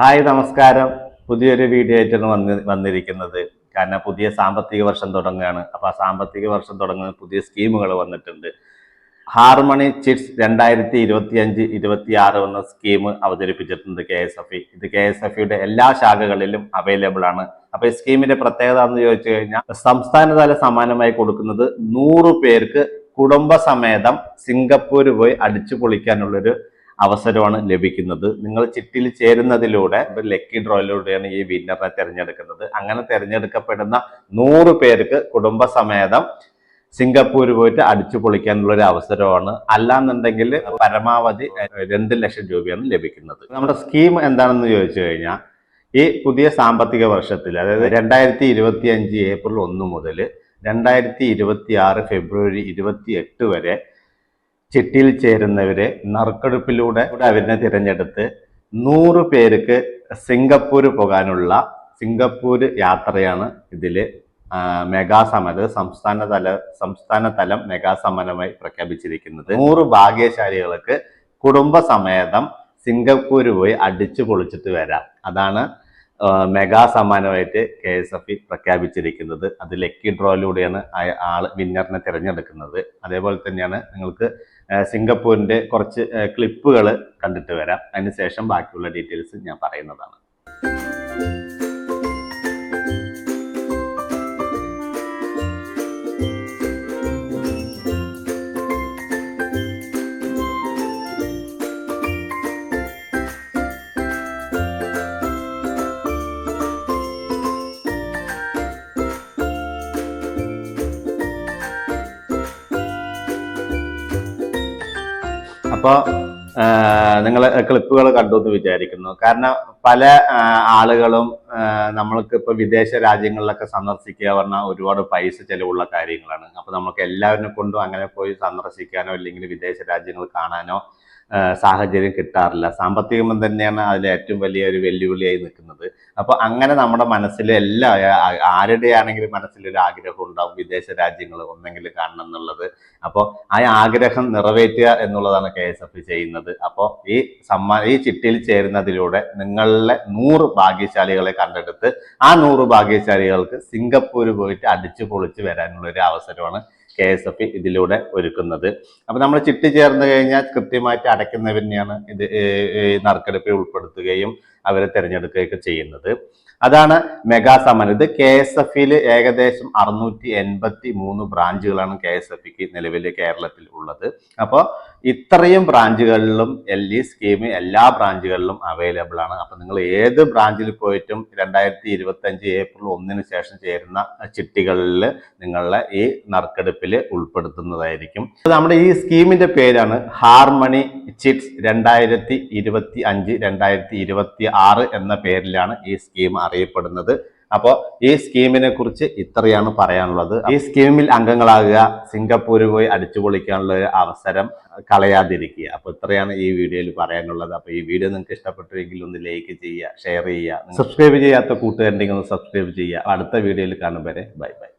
Hi നമസ്കാരം. പുതിയൊരു video ആയിട്ടാണ് വന്ന് വന്നിരിക്കുന്നത്. കാരണം പുതിയ സാമ്പത്തിക വർഷം തുടങ്ങുകയാണ്. അപ്പോൾ ആ സാമ്പത്തിക വർഷം തുടങ്ങുന്ന പുതിയ സ്കീമുകൾ വന്നിട്ടുണ്ട്. ഹാർമണി ചിറ്റ്സ് രണ്ടായിരത്തി ഇരുപത്തി അഞ്ച് ഇരുപത്തി ആറ് എന്ന സ്കീം അവതരിപ്പിച്ചിട്ടുണ്ട് കെ എസ് എഫ് ഇ. ഇത് കെ എസ് എഫ് ഇയുടെ എല്ലാ ശാഖകളിലും അവൈലബിൾ ആണ്. അപ്പൊ ഈ സ്കീമിന്റെ പ്രത്യേകത എന്ന് ചോദിച്ചു കഴിഞ്ഞാൽ സംസ്ഥാനതല സമ്മാനമായി കൊടുക്കുന്നത് നൂറ് പേർക്ക് കുടുംബസമേതം സിംഗപ്പൂർ പോയി അടിച്ചു പൊളിക്കാനുള്ളൊരു അവസരമാണ് ലഭിക്കുന്നത്. നിങ്ങൾ ചിട്ടിയിൽ ചേരുന്നതിലൂടെ ലക്കി ഡ്രോയിലൂടെയാണ് ഈ വിന്നറെ തിരഞ്ഞെടുക്കുന്നത്. അങ്ങനെ തിരഞ്ഞെടുക്കപ്പെടുന്ന നൂറ് പേർക്ക് കുടുംബസമേതം സിംഗപ്പൂർ പോയിട്ട് അടിച്ചു പൊളിക്കാനുള്ള ഒരു അവസരമാണ്. അല്ലാന്നുണ്ടെങ്കിൽ പരമാവധി രണ്ട് ലക്ഷം രൂപയാണ് ലഭിക്കുന്നത്. നമ്മുടെ സ്കീം എന്താണെന്ന് ചോദിച്ചു കഴിഞ്ഞാൽ ഈ പുതിയ സാമ്പത്തിക വർഷത്തിൽ അതായത് രണ്ടായിരത്തി ഇരുപത്തി അഞ്ച് ഏപ്രിൽ ഒന്ന് മുതൽ രണ്ടായിരത്തി ഇരുപത്തി ആറ് ഫെബ്രുവരി ഇരുപത്തി എട്ട് വരെ ചിട്ടിയിൽ ചേരുന്നവരെ നറുക്കെടുപ്പിലൂടെ അവരിനെ തിരഞ്ഞെടുത്ത് നൂറ് പേർക്ക് സിംഗപ്പൂർ പോകാനുള്ള സിംഗപ്പൂർ യാത്രയാണ് ഇതിൽ മെഗാ സമരം അതായത് സംസ്ഥാന തല സംസ്ഥാന തലം മെഗാ സമരമായി പ്രഖ്യാപിച്ചിരിക്കുന്നത്. നൂറ് ഭാഗ്യശാലികൾക്ക് കുടുംബസമേതം സിംഗപ്പൂർ പോയി അടിച്ചു പൊളിച്ചിട്ട് വരാം. അതാണ് മെഗാ സമ്മാനമായിട്ട് കെ എസ് എഫ് ഇ പ്രഖ്യാപിച്ചിരിക്കുന്നത്. അത് ലക്കി ഡ്രോയിലൂടെയാണ് ആൾ വിന്നറിനെ തിരഞ്ഞെടുക്കുന്നത്. അതേപോലെ തന്നെയാണ് നിങ്ങൾക്ക് സിംഗപ്പൂരിന്റെ കുറച്ച് ക്ലിപ്പുകൾ കണ്ടിട്ട് വരാം. അതിനുശേഷം ബാക്കിയുള്ള ഡീറ്റെയിൽസ് ഞാൻ പറയുന്നതാണ്. അപ്പോൾ നിങ്ങൾ ക്ലിപ്പുകൾ കണ്ടു എന്ന് വിചാരിക്കുന്നു. കാരണം പല ആളുകളും നമ്മൾക്ക് ഇപ്പോൾ വിദേശ രാജ്യങ്ങളിലൊക്കെ സന്ദർശിക്കുക പറഞ്ഞാൽ ഒരുപാട് പൈസ ചെലവുള്ള കാര്യങ്ങളാണ്. അപ്പോൾ നമുക്ക് എല്ലാവരിനെ കൊണ്ടും അങ്ങനെ പോയി സന്ദർശിക്കാനോ അല്ലെങ്കിൽ വിദേശ രാജ്യങ്ങൾ കാണാനോ സാഹചര്യം കിട്ടാറില്ല. സാമ്പത്തികം തന്നെയാണ് അതിൽ ഏറ്റവും വലിയ ഒരു വെല്ലുവിളിയായി നിൽക്കുന്നത്. അപ്പോൾ അങ്ങനെ നമ്മുടെ മനസ്സിൽ എല്ലാ ആരുടെയാണെങ്കിലും മനസ്സിലൊരു ആഗ്രഹം ഉണ്ടാവും വിദേശ രാജ്യങ്ങൾ ഒന്നെങ്കിൽ കാണണം എന്നുള്ളത്. അപ്പോൾ ആ ആഗ്രഹം നിറവേറ്റുക എന്നുള്ളതാണ് കെ എസ് എഫ് ചെയ്യുന്നത്. അപ്പോൾ ഈ സമ്മാ ഈ ചിട്ടിയിൽ ചേരുന്നതിലൂടെ നിങ്ങളിലെ നൂറ് ഭാഗ്യശാലികളെ കണ്ടെടുത്ത് ആ നൂറ് ഭാഗ്യശാലികൾക്ക് സിംഗപ്പൂർ പോയിട്ട് അടിച്ചു പൊളിച്ച് വരാനുള്ള ഒരു അവസരമാണ് കെ എസ് എഫ് ഇതിലൂടെ ഒരുക്കുന്നത്. അപ്പൊ നമ്മൾ ചിട്ടി ചേർന്ന് കഴിഞ്ഞാൽ കൃത്യമായിട്ട് അടയ്ക്കുന്നവരെയാണ് ഇത് നറുക്കെടുപ്പിൽ ഉൾപ്പെടുത്തുകയും അവരെ തിരഞ്ഞെടുക്കുകയൊക്കെ ചെയ്യുന്നത്. അതാണ് മെഗാ സമരം. ഇത് കെ എസ് എഫിൽ ഏകദേശം അറുന്നൂറ്റി എൺപത്തി മൂന്ന് ബ്രാഞ്ചുകളാണ് കെ എസ് എഫിക്ക് നിലവിൽ കേരളത്തിൽ ഉള്ളത്. അപ്പോൾ ഇത്രയും ബ്രാഞ്ചുകളിലും എൽ ഇ സ്കീം എല്ലാ ബ്രാഞ്ചുകളിലും അവൈലബിൾ ആണ്. അപ്പൊ നിങ്ങൾ ഏത് ബ്രാഞ്ചിൽ പോയിട്ടും രണ്ടായിരത്തി ഇരുപത്തി അഞ്ച് ഏപ്രിൽ ഒന്നിന് ശേഷം ചേരുന്ന ചിട്ടികളിൽ നിങ്ങളുടെ ഈ നറുക്കെടുപ്പിൽ ഉൾപ്പെടുത്തുന്നതായിരിക്കും. നമ്മുടെ ഈ സ്കീമിന്റെ പേരാണ് ഹാർമണി ചിറ്റ്സ് രണ്ടായിരത്തി ഇരുപത്തി അഞ്ച് രണ്ടായിരത്തി ഇരുപത്തി ആറ് എന്ന പേരിലാണ് ഈ സ്കീം അറിയപ്പെടുന്നത്. അപ്പോൾ ഈ സ്കീമിനെ കുറിച്ച് ഇത്രയാണ് പറയാനുള്ളത്. ഈ സ്കീമിൽ അംഗങ്ങളാകുക സിംഗപ്പൂർ പോയി അടിച്ചുപൊളിക്കാനുള്ള ഒരു അവസരം കളയാതിരിക്കുക. അപ്പോൾ ഇത്രയാണ് ഈ വീഡിയോയിൽ പറയാനുള്ളത്. അപ്പോൾ ഈ വീഡിയോ നിങ്ങൾക്ക് ഇഷ്ടപ്പെട്ടുവെങ്കിൽ ഒന്ന് ലൈക്ക് ചെയ്യുക ഷെയർ ചെയ്യുക. സബ്സ്ക്രൈബ് ചെയ്യാത്ത കൂട്ടുകാരുണ്ടെങ്കിൽ ഒന്ന് സബ്സ്ക്രൈബ് ചെയ്യുക. അടുത്ത വീഡിയോയിൽ കാണും വരെ. Bye bye.